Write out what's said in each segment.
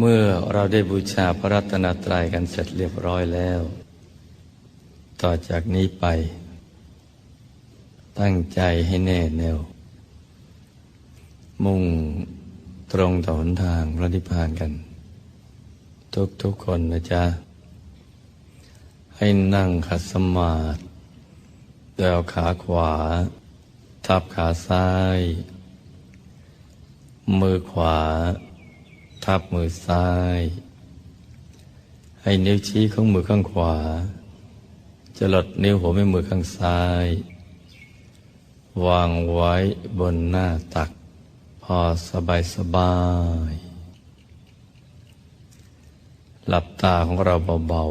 เมื่อเราได้บูชาพระรัตนตรัยกันเสร็จเรียบร้อยแล้ว ต่อจากนี้ไป ตั้งใจให้แน่แน่ว มุ่งตรงต่อหนทางพระนิพพานกัน ทุกทุกคนนะจ๊ะ ให้นั่งขัดสมาธิโดยเอาขาขวา ทับขาซ้าย มือขวา ทับมือซ้าย ให้นิ้วชี้ของมือข้างขวา จะหลดนิ้วหัวแม่มือข้างซ้าย วางไว้บนหน้าตัก พอสบายสบาย หลับตาของเราเบา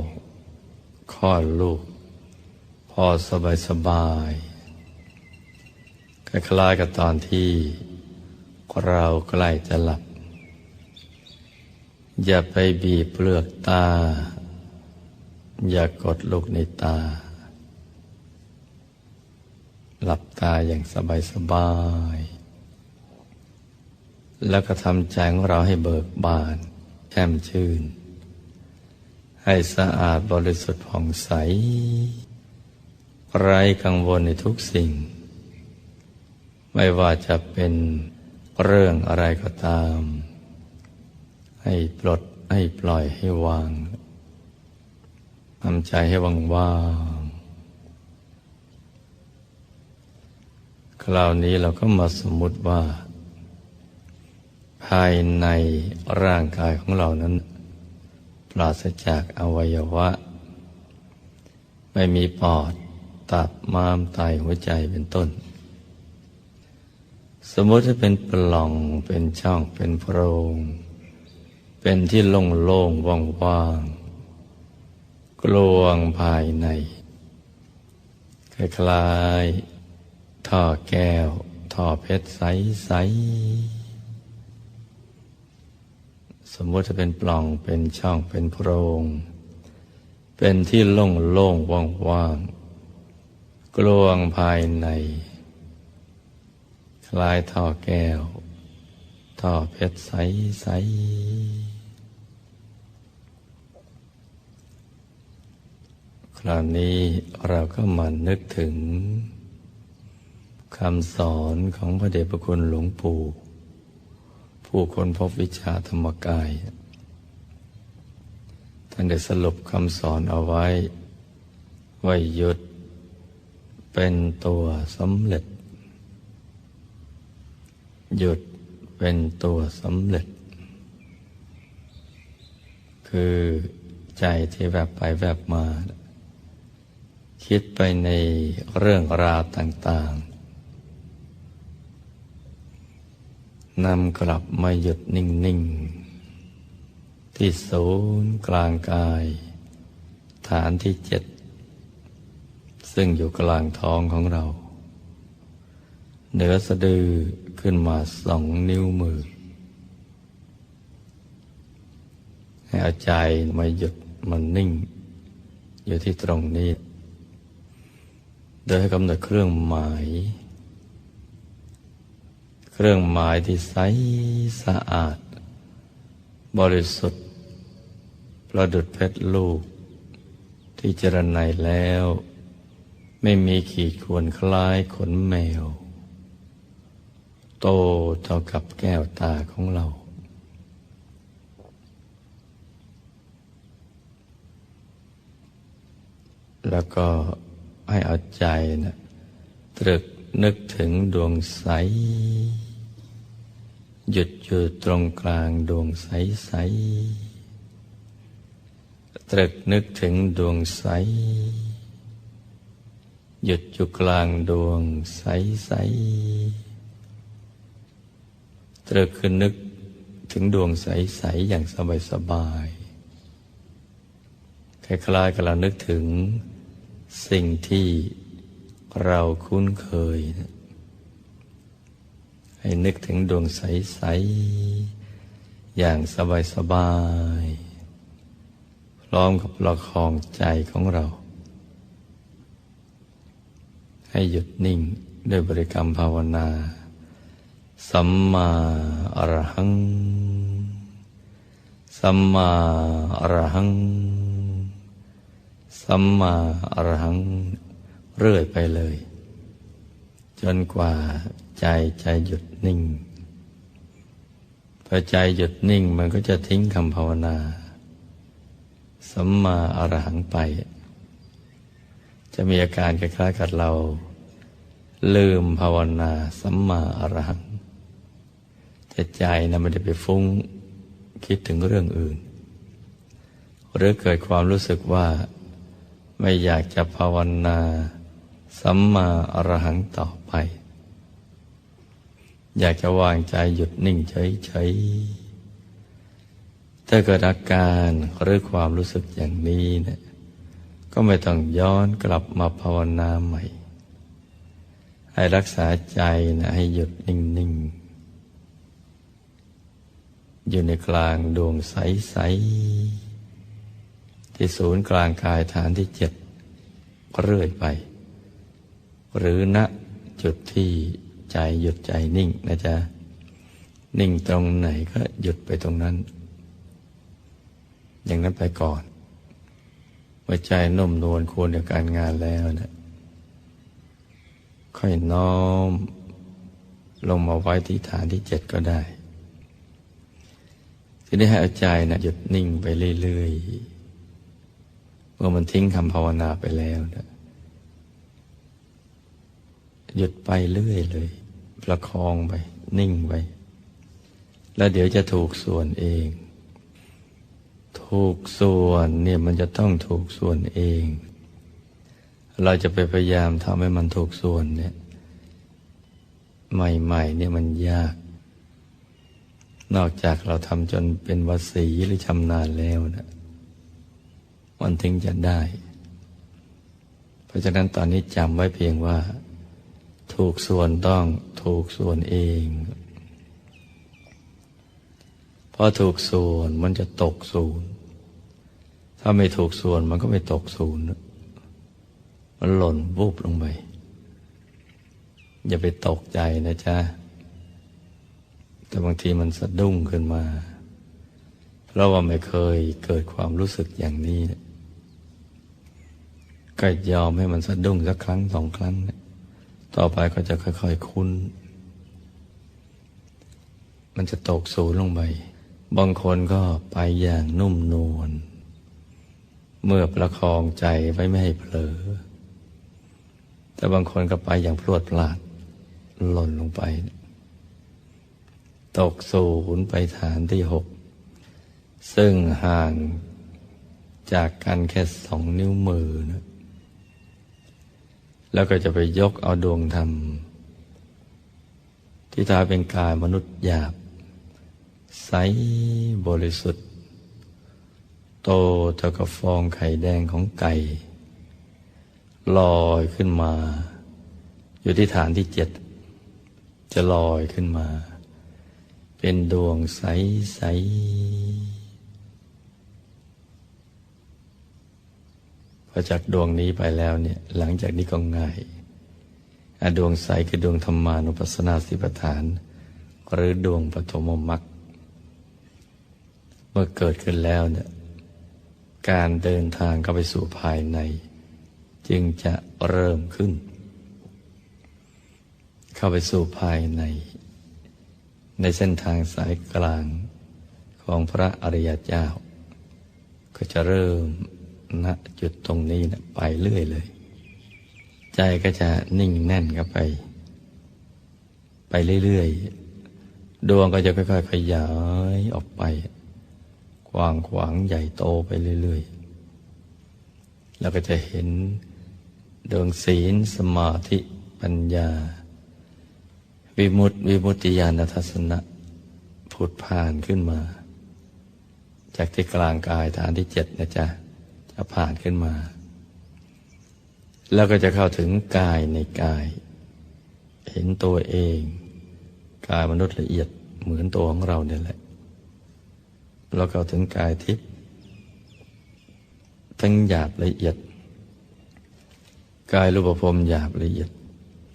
ๆคลอดลูก พอสบายสบายคล้ายๆกับตอนที่เราใกล้จะหลับ อย่าไปบีบเปลือกตา อย่ากดลูกในตา หลับตาอย่างสบายสบาย แล้วก็ทำใจของเราให้เบิกบานแช่มชื่น ให้สะอาดบริสุทธิ์ผ่องใส ไร้กังวลในทุกสิ่ง ไม่ว่าจะเป็นเรื่องอะไรก็ตาม ให้ปลดให้ปล่อยให้วางทำใจให้ว่างว่างคราวนี้เราก็มาสมมุติว่า ภายในร่างกายของเรานั้น ปราศจากอวัยวะ ไม่มีปอด ตับม้ามไตหัวใจเป็นต้น สมมติให้เป็นปล่องเป็นช่องเป็นโพรง เป็นที่โล่งโล่งว่างว่างกลวงภายในคล้ายๆท่อแก้ว ท่อเพชรใสๆสมมติจะเป็นปล่องเป็นช่องเป็นโพรง เป็นที่โล่งโล่งว่างว่างกลวงภายใน คล้ายท่อแก้ว ท่อเพชรใสๆ ราวนี้เราก็มานึกถึงคำสอนของพระเดชพระคุณหลวงปู่ ผู้คนพบวิชาธรรมกาย ท่านได้สรุปคำสอนเอาไว้ว่าหยุดเป็นตัวสำเร็จ หยุดเป็นตัวสำเร็จ คือใจที่แวบไปแวบมา คิดไปในเรื่องราวต่างๆนำกลับมาหยุดนิ่ง ๆ ที่ศูนย์กลางกาย ฐานที่เจ็ด ซึ่งอยู่กลางท้องของเรา เหนือสะดือขึ้นมาสองนิ้วมือ ให้เอาใจมาหยุดมันนิ่ง อยู่ที่ตรงนี้ โดยให้กำหนดเครื่องหมาย เครื่องหมายที่ใสสะอาด บริสุทธิ์ ประดุดเพชรลูก ที่เจรไนแล้ว ไม่มีขีดข่วนคล้ายขนแมว โตเท่ากับแก้วตาของเราแล้วก็ ให้เอาใจนะตรึกนึกถึงดวงใส หยุดอยู่ตรงกลางดวงใสใส ตรึกนึกถึงดวงใส หยุดอยู่กลางดวงใสใส ตรึกคือนึกถึงดวงใสใสอย่างสบายสบายคล้ายๆกับเรานึกถึง สิ่งที่เราคุ้นเคยให้นึกถึงดวงใส ๆ อย่างสบาย ๆ พร้อมกับประคองใจของเรา ให้หยุดนิ่งด้วยบริกรรมภาวนา สัมมาอรหัง สัมมาอรหัง สัมมาอรหังเรื่อยไปเลย จนกว่าใจใจหยุดนิ่งพอใจหยุดนิ่งมันก็จะทิ้งคำภาวนา สัมมาอรหังไป จะมีอาการคล้ายๆกับเรา ลืมภาวนา สัมมาอรหังแต่ใจนะไม่ได้ไปฟุ้งคิดถึงเรื่องอื่น หรือเกิดความรู้สึกว่า ไม่อยากจะภาวนา สัมมาอรหังต่อไป อยากจะวางใจหยุดนิ่งเฉยๆถ้าเกิดอาการหรือความรู้สึกอย่างนี้เนะี่ยก็ไม่ต้องย้อนกลับมาภาวนาใหม่ ให้รักษาใจนะให้หยุดนิ่งๆ อยู่ในกลางดวงใสๆ ที่ศูนย์กลางกายฐานที่เจ็ดเรื่อยไป หรือณจุดที่ใจหยุดใจนิ่งนะจ๊ะ นิ่งตรงไหนก็หยุดไปตรงนั้น อย่างนั้นไปก่อนเมื่อใจนุ่มนวลควรกับการงานแล้วนะค่อยน้อม ลงมาไว้ที่ฐานที่เจ็ดก็ได้ทีนี้ให้อาใจนะหยุดนิ่งไปเรื่อยๆ เมื่อมันทิ้งคำภาวนาไปแล้วนะหยุดไปเรื่อยเลย ประคองไป นิ่งไป แล้วเดี๋ยวจะถูกส่วนเอง ถูกส่วนเนี่ยมันจะต้องถูกส่วนเอง เราจะไปพยายามทำให้มันถูกส่วนเนี่ย ใหม่ๆเนี่ยมันยาก นอกจากเราทำจนเป็นวสีหรือชำนาญแล้วนะ มันถึงจะได้ เพราะฉะนั้นตอนนี้จำไว้เพียงว่า ถูกส่วนต้องถูกส่วนเองพอถูกส่วนมันจะตกศูนย์ถ้าไม่ถูกส่วนมันก็ไม่ตกศูนย์มันหล่นวูบลงไป อย่าไปตกใจนะจ๊ะ แต่บางทีมันสะดุ้งขึ้นมา เพราะว่าไม่เคยเกิดความรู้สึกอย่างนี้ ก็ยอมให้มันสะดุ้งสักครั้งสองครั้ง ต่อไปก็จะค่อยๆคุ้น มันจะตกสูนลงไป บางคนก็ไปอย่างนุ่มนวล เมื่อประคองใจไว้ไม่ให้เผลอ แต่บางคนก็ไปอย่างพรวดพลาด หล่นลงไป ตกศูนย์ไปฐานที่หก ซึ่งห่างจากกันแค่สองนิ้วมือนะ แล้วก็จะไปยกเอาดวงธรรม ที่ตาเป็นกายมนุษย์หยาบ ใสบริสุทธิ์ โตเท่ากับฟองไข่แดงของไก่ลอยขึ้นมา อยู่ที่ฐานที่เจ็ด จะลอยขึ้นมา เป็นดวงใสใสพ อจากดวงนี้ไปแล้วเนี่ยหลังจากนี้ก็ง่ายดวงใสคือดวงธรรมานุปัสสนาสิปฐาน หรือดวงปฐมมรรคเมื่อเกิดขึ้นแล้วเนี่ยการเดินทางเข้าไปสู่ภายใน จึงจะเริ่มขึ้น เข้าไปสู่ภายใน ในเส้นทางสายกลางของพระอริยเจ้า ก็จะเริ่ม ณจุดตรงนี้นะไปเรื่อยเลย ใจก็จะนิ่งแน่นเข้าไป ไปเรื่อยๆ ดวงก็จะค่อยๆ ขยายออกไป กว้างขวางใหญ่โตไปเรื่อยๆ แล้วก็จะเห็นดวงศีลสมาธิปัญญา วิมุตติวิมุตติญาณทัศนะผุดผ่านขึ้นมา จากที่กลางกายฐานที่เจ็ดนะจ๊ะจะ ผ่านขึ้นมา แล้วก็จะเข้าถึงกายในกาย เห็นตัวเอง กายมนุษย์ละเอียดเหมือนตัวของเราเนี่ยแหละแล้วเข้าถึงกายทิพย์ทั้งหยาบละเอียด กายรูปภพหยาบละเอียด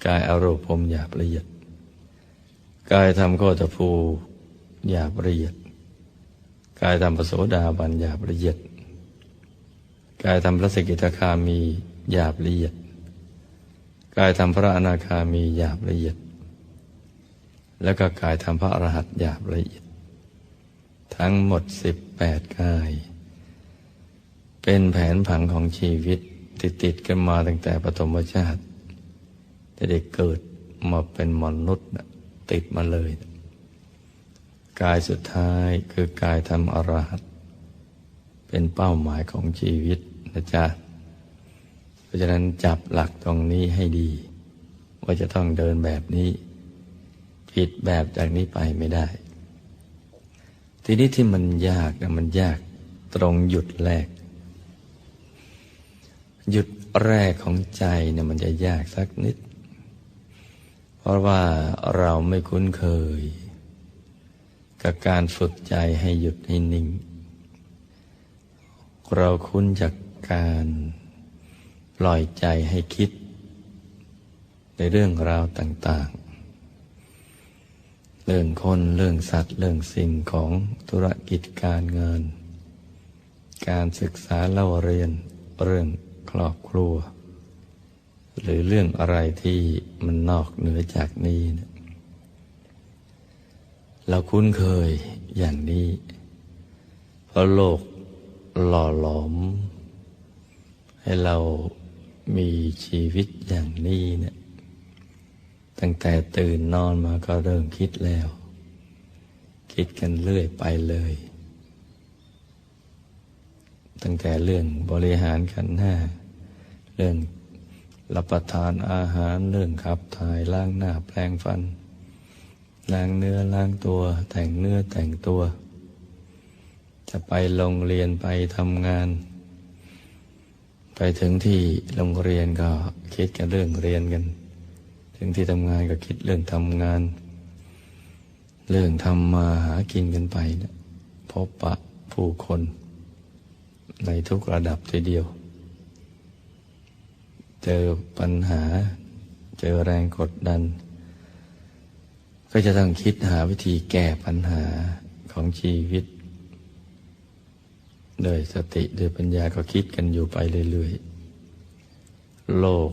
กายอารมณ์ภพหยาบละเอียด กายทำโคตภูหยาบละเอียด กายทำปโสดาบันหยาบละเอียด กายทำพระสกิทาคามีหยาบละเอียด กายทำพระอนาคามีหยาบละเอียด แล้วก็กายทำพระอรหัตหยาบละเอียด ทั้งหมดสิบแปดกาย เป็นแผนผังของชีวิตติดติดกันมาตั้งแต่ปฐมชาติจะได้เกิดมาเป็นมนุษย์ติดมาเลย กายสุดท้ายคือกายทำอรหัตเป็นเป้าหมายของชีวิต นะจ๊ะ เพราะฉะนั้นจับหลักตรงนี้ให้ดี ว่าจะต้องเดินแบบนี้ ผิดแบบจากนี้ไปไม่ได้ ทีนี้ที่มันยากนะมันยากตรงหยุดแรก หยุดแรกของใจเนี่ยมันจะยากสักนิด เพราะว่าเราไม่คุ้นเคย กับการฝึกใจให้หยุดให้นิ่งเราคุ้นจาก การปล่อยใจให้คิด ในเรื่องราวต่างๆ เรื่องคนเรื่องสัตว์ เรื่องสิ่งของธุรกิจการเงานการศึกษาเล่าเรียนเรื่องครอบครัว หรือเรื่องอะไรที่มันนอกเหนือจากนี้เราคุ้นเคยอย่างนี้ เพราะโลกหล่อหลอม ให้เรามีชีวิตอย่างนี้เนี่ยตั้งแต่ตื่นนอนมาก็เริ่มคิดแล้ว คิดกันเรื่อยไปเลย ตั้งแต่เรื่องบริหารขันห้าเรื่องรับประทานอาหารเรื่องขับถ่ายล้างหน้าแปลงฟันล้างเนื้อล้างตัว แต่งเนื้อแต่งตัว จะไปโรงเรียนไปทำงาน ถึงที่โรงเรียนก็คิดกันเรื่องเรียนกัน ถึงที่ทำงานก็คิดเรื่องทำงาน เรื่องทำมาหากินกันไปนะพบปะผู้คน ในทุกระดับทีเดียว เจอปัญหา เจอแรงกดดัน ก็จะต้องคิดหาวิธีแก้ปัญหาของชีวิต ด้วยสติด้วยปัญญาก็คิดกันอยู่ไปเรื่อยๆ โลก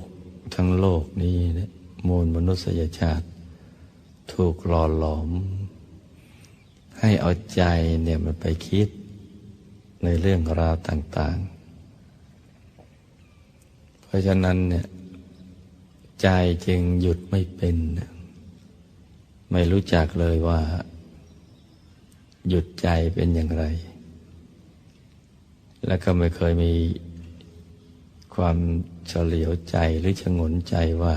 ทั้งโลกนี้เนี่ยมูลมนุษยชาติ ถูกหล่อหลอม ให้เอาใจเนี่ยมันไปคิด ในเรื่องราวต่าง ๆ เพราะฉะนั้นเนี่ยใจจึงหยุดไม่เป็น ไม่รู้จักเลยว่า หยุดใจเป็นอย่างไร และก็ไม่เคยมีความเฉลียวใจหรือชงนใจว่า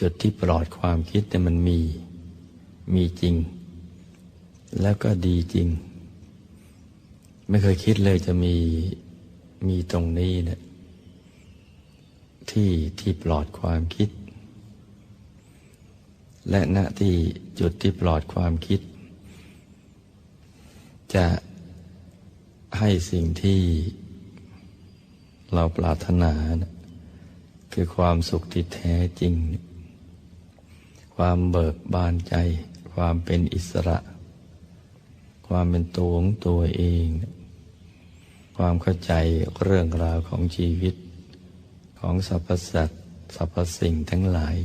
จุดที่ปลอดความคิดแต่มันมีมีจริง แล้วก็ดีจริง ไม่เคยคิดเลยจะมีมีตรงนี้เนะี่ยที่ที่ปลอดความคิด และณที่จุดที่ปลอดความคิด จะ ให้สิ่งที่เราปรารถนานะคือความสุขที่แท้จริง ความเบิกบานใจ ความเป็นอิสระ ความเป็นตัวของตัวเอง ความเข้าใจเรื่องราวของชีวิต ของสรรพสัตว์สรรพสิ่งทั้งหลาย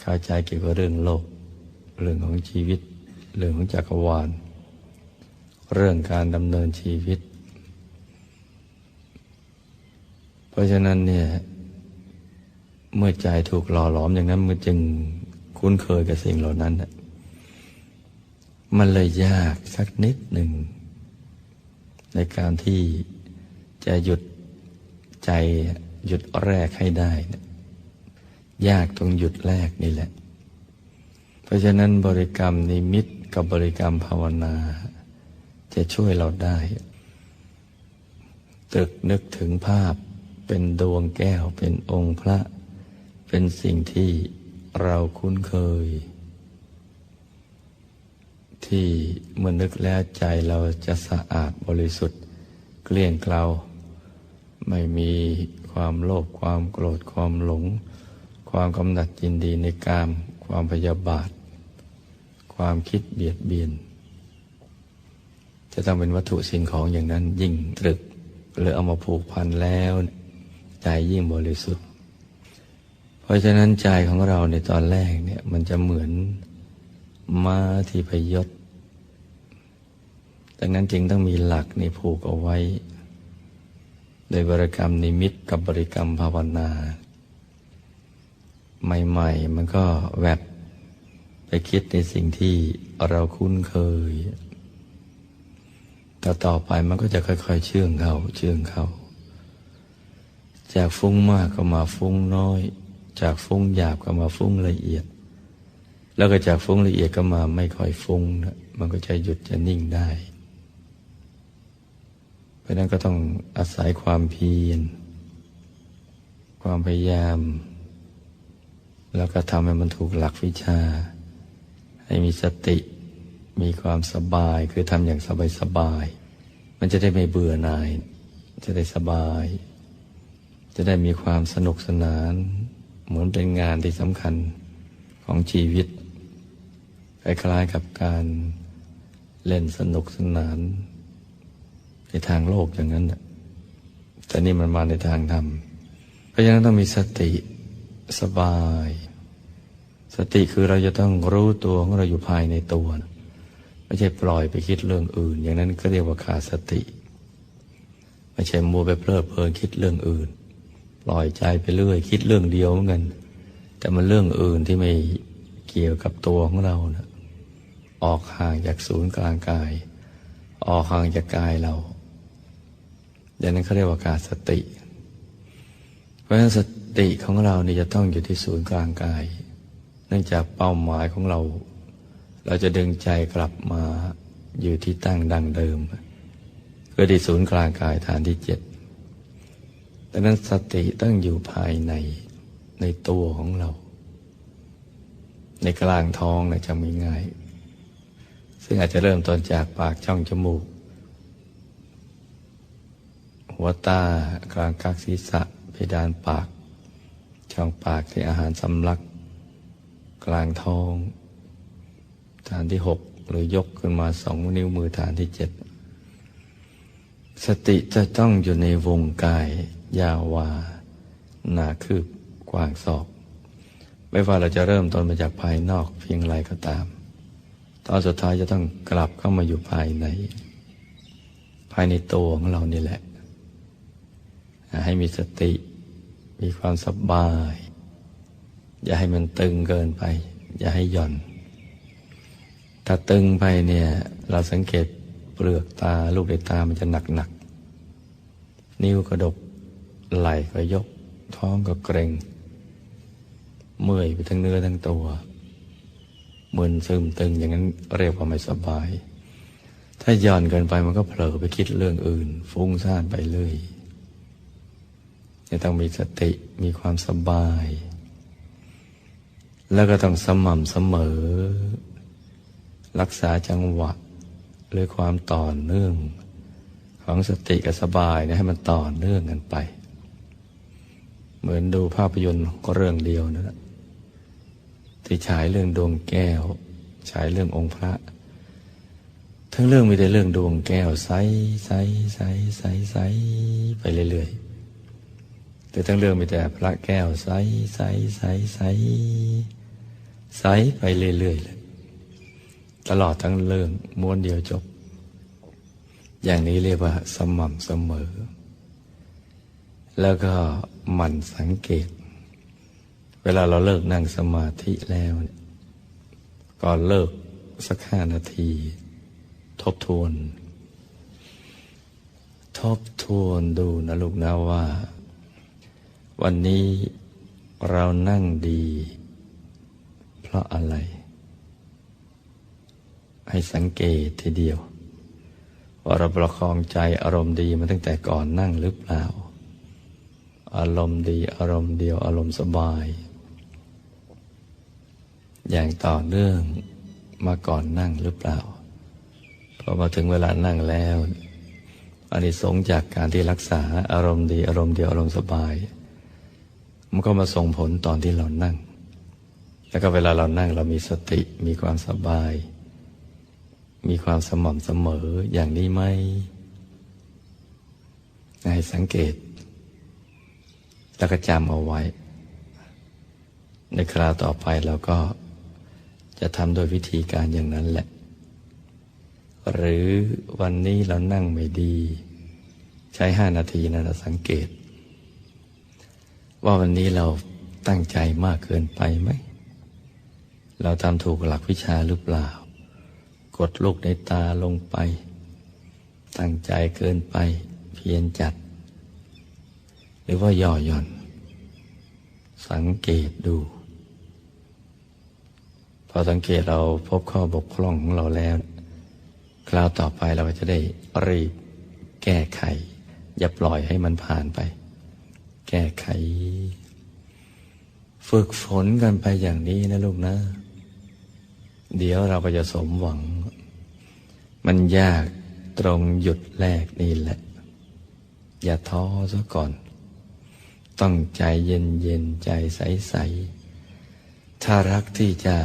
เข้าใจเกี่ยวกับเรื่องโลก เรื่องของชีวิต เรื่องของจักรวาล เรื่องการดำเนินชีวิต เพราะฉะนั้นเนี่ย เมื่อใจถูกหล่อหลอมอย่างนั้นมันจึงคุ้นเคยกับสิ่งเหล่านั้น มันเลยยากสักนิดหนึ่ง ในการที่จะหยุดใจหยุดแรกให้ได้ ยากตรงหยุดแรกนี่แหละ เพราะฉะนั้นบริกรรมนิมิตกับบริกรรมภาวนา จะช่วยเราได้ ตึกนึกถึงภาพเป็นดวงแก้วเป็นองค์พระ เป็นสิ่งที่เราคุ้นเคย ที่เมื่อนึกแล้วใจเราจะสะอาดบริสุทธิ์ เกลี้ยงเกลาไม่มีความโลภความโกรธความหลง ความกำหนัดยินดีในกาม ความพยาบาท ความคิดเบียดเบียน จะต้องเป็นวัตถุสิ่งของอย่างนั้นยิ่งตรึก หรือเอามาผูกพันแล้ว ใจยิ่งบริสุทธิ์ เพราะฉะนั้นใจของเราในตอนแรกเนี่ยมันจะเหมือนม้าที่พยศดังนั้นจึงต้องมีหลักในผูกเอาไว้ โดยบริกรรมนิมิตกับบริกรรมภาวนา ใหม่ ๆ มันก็แวบไปคิดในสิ่งที่เราคุ้นเคย ต่อต่อไปมันก็จะค่อย ๆ เชื่องเข้า เชื่องเข้า จากฟุ้งมากก็มาฟุ้งน้อย จากฟุ้งหยาบก็มาฟุ้งละเอียด แล้วก็จากฟุ้งละเอียดก็มาไม่ค่อยฟุ้งนะมันก็จะหยุดจะนิ่งได้ เพราะนั้นก็ต้องอาศัยความเพียร ความพยายาม แล้วก็ทำให้มันถูกหลักวิชา ให้มีสติ มีความสบายคือทำอย่างสบายสบาย มันจะได้ไม่เบื่อหน่าย จะได้สบาย จะได้มีความสนุกสนาน เหมือนเป็นงานที่สำคัญของชีวิตคล้ายๆกับการเล่นสนุกสนาน ในทางโลกอย่างนั้นแต่นี่มันมาในทางธรรม เพราะฉะนั้นต้องมีสติสบาย สติคือเราจะต้องรู้ตัวของเราอยู่ภายในตัวนะ ไม่ใช่ปล่อยไปคิดเรื่องอื่น อย่างนั้นก็เรียกว่าขาดสติ ไม่ใช่มัวไปเพลิดเพลินคิดเรื่องอื่น ปล่อยใจไปเรื่อยคิดเรื่องเดียวเหมือนกัน แต่มันเรื่องอื่นที่ไม่เกี่ยวกับตัวของเรานะออกห่างจากศูนย์กลางกาย ออกห่างจากกายเรา อย่างนั้นเขาเรียกว่าขาดสติ เพราะฉะนั้นสติของเรานี่จะต้องอยู่ที่ศูนย์กลางกาย เนื่องจากเป้าหมายของเรา เราจะดึงใจกลับมาอยู่ที่ตั้งดังเดิมคือที่ศูนย์กลางกายฐานที่เจ็ดดังนั้นสติต้องอยู่ภายในในตัวของเรา ในกลางท้องนะจะมีง่ายซึ่งอาจจะเริ่มต้นจากปากช่องจมูก หัวตากลางกักศีรษะเพดานปาก ช่องปากที่อาหารสำลัก กลางท้อง ฐานที่หกหรือยกขึ้นมาสองนิ้วมือฐานที่เจ็ดสติจะต้องอยู่ในวงกาย ยาววาหนาคืบกว้างศอก ไม่ว่าเราจะเริ่มต้นมาจากภายนอกเพียงไรก็ตามตอนสุดท้ายจะต้องกลับเข้ามาอยู่ภายใน ภายในตัวของเรานี่แหละ ให้มีสติ มีความสบาย อย่าให้มันตึงเกินไป อย่าให้หย่อน ถ้าตึงไปเนี่ย เราสังเกตเปลือกตาลูกในตามันจะหนักหนักนิ้วกระดก ไหล่ก็ยก ท้องก็เกรงเมื่อยไปทั้งเนื้อทั้งตัวมึนซึมตึงอย่างนั้นเรียกว่าไม่สบาย ถ้าหย่อนเกินไปมันก็เผลอไปคิดเรื่องอื่น ฟุ้งซ่านไปเลยจะต้องมีสติมีความสบาย แล้วก็ต้องสม่ำเสมอ รักษาจังหวะหรือความต่อเนื่อง ของสติกับสบายนะให้มันต่อเนื่องกันไป เหมือนดูภาพยนตร์เรื่องเดียวนะ ที่ฉายเรื่องดวงแก้ว ฉายเรื่ององค์พระ ทั้งเรื่องมีแต่เรื่องดวงแก้วใสใสใสใสใสไปเรื่อยๆ แต่ทั้งเรื่องมีแต่พระแก้วใสใสใสใสใสไปเรื่อยๆเลย ตลอดทั้งเรื่องม้วนเดียวจบ อย่างนี้เรียกว่า สม่ำเสมอ แล้วก็หมั่นสังเกต เวลาเราเลิกนั่งสมาธิแล้วก่อนเลิกสักห้านาที ทบทวน ทบทวนดูนะลูกนะว่า วันนี้เรานั่งดี เพราะอะไร ให้สังเกตทีเดียว ว่าเราประคองใจอารมณ์ดีมาตั้งแต่ก่อนนั่งหรือเปล่า อารมณ์ดีอารมณ์เดียวอารมณ์สบาย อย่างต่อเนื่องมาก่อนนั่งหรือเปล่าพอมาถึงเวลานั่งแล้วอันนี้สงจากการที่รักษาอารมณ์ดีอารมณ์เดียวอารมณ์สบาย มันก็มาส่งผลตอนที่เรานั่ง แล้วก็เวลาเรานั่งเรามีสติมีความสบาย มีความสม่ำเสมออย่างนี้ไหมให้สังเกต แล้วก็จำเอาไว้ ในคราวต่อไปเราก็จะทำโดยวิธีการอย่างนั้นแหละ หรือวันนี้เรานั่งไม่ดี ใช้ห้านาทีนะเราสังเกต ว่าวันนี้เราตั้งใจมากเกินไปไหม เราทำถูกหลักวิชาหรือเปล่า กดลูกในตาลงไป ตั้งใจเกินไปเพียนจัด หรือว่าย่อหย่อน สังเกตดู พอสังเกตเราพบข้อบกพร่องของเราแล้ว คราวต่อไปเราจะได้รีบแก้ไข อย่าปล่อยให้มันผ่านไป แก้ไข ฝึกฝนกันไปอย่างนี้นะลูกนะ เดี๋ยวเราก็จะสมหวัง มันยากตรงหยุดแรกนี่แหละ อย่าท้อซะก่อน ต้องใจเย็นเย็นใจใสใสถ้ารักที่จะ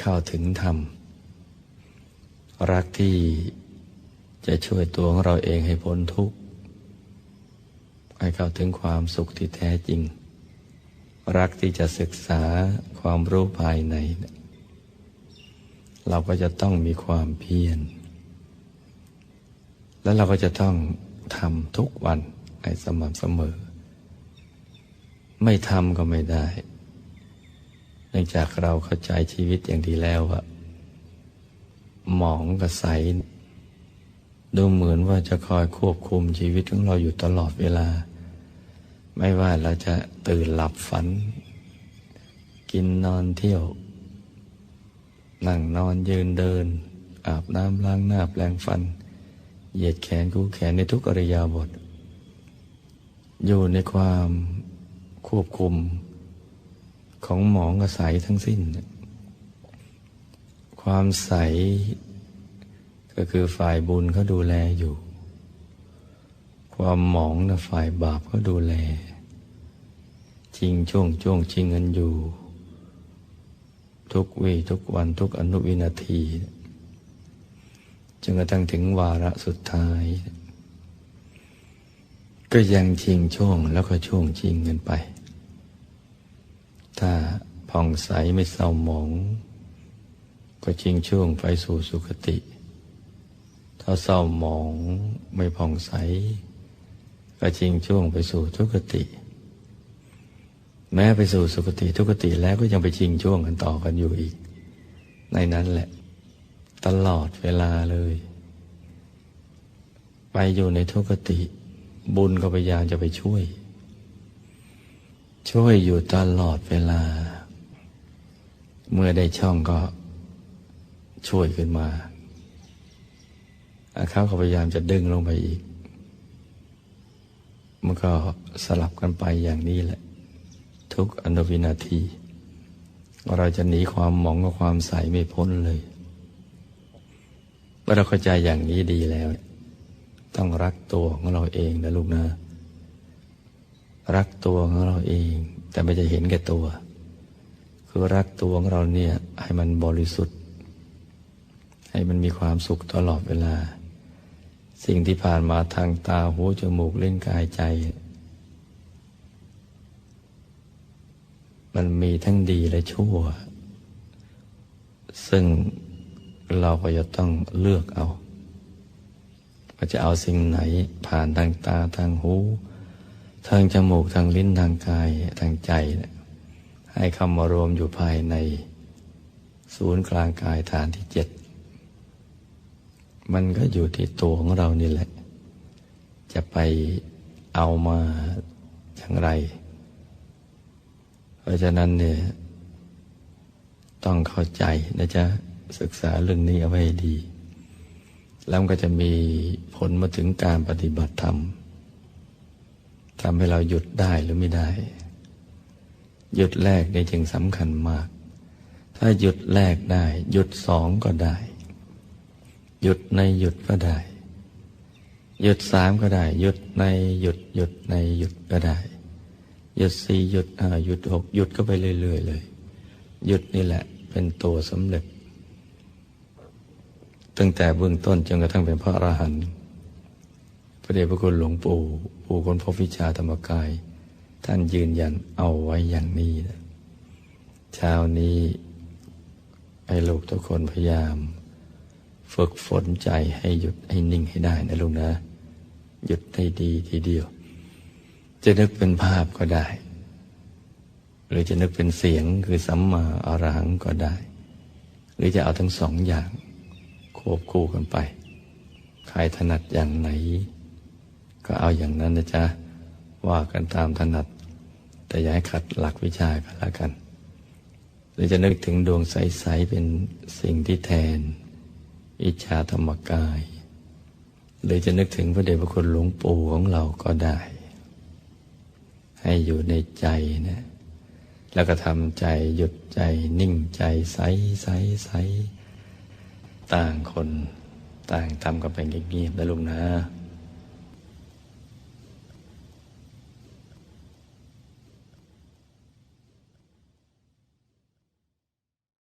เข้าถึงธรรม รักที่จะช่วยตัวของเราเองให้พ้นทุกข์ให้เข้าถึงความสุขที่แท้จริง รักที่จะศึกษาความรู้ภายใน เราก็จะต้องมีความเพียร แล้วเราก็จะต้องทำทุกวันให้สม่ำเสมอ ไม่ทำก็ไม่ได้ เนื่องจากเราเข้าใจชีวิตอย่างดีแล้วอะหมองกับใส ดูเหมือนว่าจะคอยควบคุมชีวิตของเราอยู่ตลอดเวลา ไม่ว่าเราจะตื่นหลับฝัน กินนอนเที่ยว นั่งนอนยืนเดิน อาบน้ำล้างหน้าแปลงฟัน เหยียดแขนคู่แขนในทุกอริยาบท อยู่ในความควบคุมของหมองกับใสทั้งสิ้น ความใสก็คือฝ่ายบุญเขาดูแลอยู่ ความหมองนะฝ่ายบาปเขาดูแล จริงช่วงช่วงชิงกันอยู่ ทุกวีทุกวันทุกอนุวินาที จนกระทั่งถึงวาระสุดท้าย ก็ยังชิงช่วงแล้วก็ช่วงชิงกันไป ถ้าผ่องใสไม่เศร้าหมอง ก็ชิงช่วงไปสู่สุคติ ถ้าเศร้าหมองไม่ผ่องใส ก็ชิงช่วงไปสู่ทุกติ แม้ไปสู่สุคติทุกติแล้วก็ยังไปชิงช่วงกันต่อกันอยู่อีก ในนั้นแหละ ตลอดเวลาเลย ไปอยู่ในทุกติ บุญก็พยายามจะไปช่วย ช่วยอยู่ตลอดเวลา เมื่อได้ช่องก็ช่วยขึ้นมาเขาก็พยายามจะดึงลงไปอีก มันก็สลับกันไปอย่างนี้แหละ ทุกอนุวินาที เราจะหนีความหมองกับความใสไม่พ้นเลย มื่อเราเข้าใจอย่างนี้ดีแล้ว ต้องรักตัวของเราเองนะลูกนะ รักตัวของเราเอง แต่ไม่จะเห็นแก่ตัว คือรักตัวของเราเนี่ย ให้มันบริสุทธิ์ ให้มันมีความสุขตลอดเวลา สิ่งที่ผ่านมาทางตาหูจมูกเล่นกายใจ มันมีทั้งดีและชั่ว ซึ่ง เราก็จะต้องเลือกเอาว่าจะเอาสิ่งไหนผ่านทางตาทางหู ทางจมูกทางลิ้นทางกายทางใจ ให้เข้ามารวมอยู่ภายใน ศูนย์กลางกายฐานที่เจ็ดมันก็อยู่ที่ตัวของเรานี่แหละ จะไปเอามาอย่างไร เพราะฉะนั้นเนี่ยต้องเข้าใจนะจ๊ะ ศึกษาเรื่องนี้เอาไว้ดี แล้วก็จะมีผลมาถึงการปฏิบัติธรรมทำให้เราหยุดได้หรือไม่ได้ หยุดแรกนี่จึงสำคัญมาก ถ้าหยุดแรกได้ หยุดสองก็ได้ หยุดในหยุดก็ได้ หยุดสามก็ได้ หยุดในหยุดหยุดในหยุดก็ได้ หยุดสี่หยุดห้าหยุดหกหยุดก็ไปเรื่อยๆเลย หยุดนี่แหละเป็นตัวสำเร็จ ตั้งแต่เบื้องต้นจนกระทั่งเป็นพระอรหันต์พระเดชพระคุณหลวงปู่ปู่คนพบวิชาธรรมกาย ท่านยืนยันเอาไว้อย่างนี้นะเช้านี้ให้ลูกทุกคนพยายาม ฝึกฝนใจให้หยุดให้นิ่งให้ได้นะลูกนะ หยุดให้ดีทีเดียว จะนึกเป็นภาพก็ได้ หรือจะนึกเป็นเสียงคือสัมมาอรหังก็ได้ หรือจะเอาทั้งสองอย่าง ควบคู่กันไป ใครถนัดอย่างไหน ก็เอาอย่างนั้นนะจ๊ะ ว่ากันตามถนัด แต่อย่าให้ขัดหลักวิชากันละกัน หรือจะนึกถึงดวงใส ๆ เป็นสิ่งที่แทน อิจฉาธรรมกาย หรือจะนึกถึงพระเดชพระคุณหลวงปู่ของเราก็ได้ ให้อยู่ในใจนะแล้วก็ทำใจหยุดใจนิ่งใจใสใสใส ต่างคนต่างทำกันไปเงียบๆนะลุงนะ